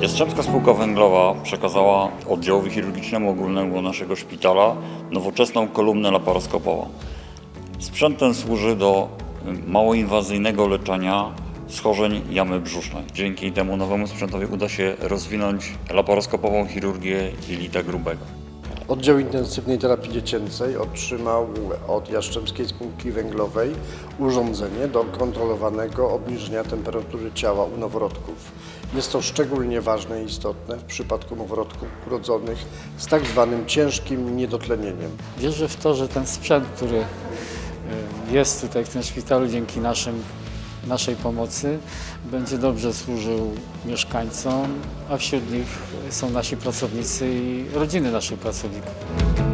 Jastrzębska Spółka Węglowa przekazała oddziałowi chirurgicznemu ogólnemu naszego szpitala nowoczesną kolumnę laparoskopową. Sprzęt ten służy do y, małoinwazyjnego leczenia schorzeń jamy brzusznej. Dzięki temu nowemu sprzętowi uda się rozwinąć laparoskopową chirurgię jelita grubego. Oddział intensywnej terapii dziecięcej otrzymał od Jastrzębskiej Spółki Węglowej urządzenie do kontrolowanego obniżenia temperatury ciała u noworodków. Jest to szczególnie ważne i istotne w przypadku noworodków urodzonych z tak zwanym ciężkim niedotlenieniem. Wierzę w to, że ten sprzęt, który y, jest tutaj w tym szpitalu dzięki naszym, naszej pomocy, będzie dobrze służył mieszkańcom, a wśród nich są nasi pracownicy i rodziny naszych pracowników.